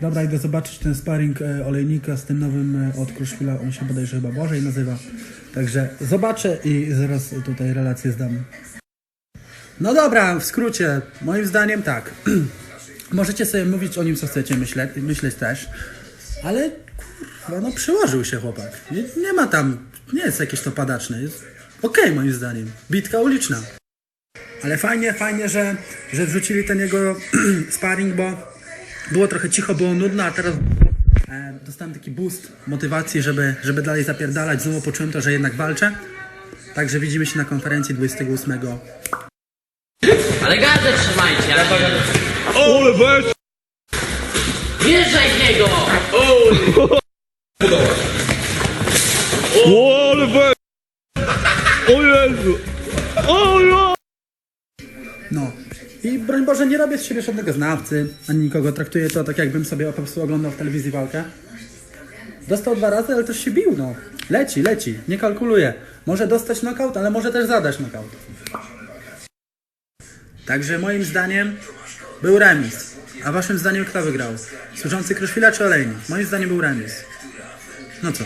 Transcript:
Dobra, idę zobaczyć ten sparring e, olejnika z tym nowym e, od Kruszwila. On się bodajże chyba Bożej nazywa. Także zobaczę i zaraz tutaj relację zdam. No dobra, w skrócie, moim zdaniem tak. Możecie sobie mówić o nim co chcecie, myśleć, myśleć też. Ale kurwa, no przyłożył się chłopak. Nie, nie ma tam, nie jest jakieś to padaczne. Jest okej moim zdaniem. Bitka uliczna. Ale fajnie, fajnie, że, że wrzucili ten jego sparring, bo było trochę cicho, było nudno, a teraz e, dostałem taki boost motywacji, żeby, żeby dalej zapierdalać. Znowu poczułem to, że jednak walczę. Także widzimy się na konferencji 28. Ale gardę trzymajcie, ale Ole weź! wjeżdżaj w niego! Ole weź! O Jezu! O ja! No. I broń Boże, nie robię z siebie żadnego znawcy, ani nikogo. Traktuję to tak, jakbym sobie po prostu oglądał w telewizji walkę. Dostał dwa razy, ale też się bił, no. Leci, leci, nie kalkuluje. Może dostać knockout, ale może też zadać knockout. Także moim zdaniem był remis. A waszym zdaniem kto wygrał? Służący Kruszwila czy Olejnik? Moim zdaniem był remis. No co?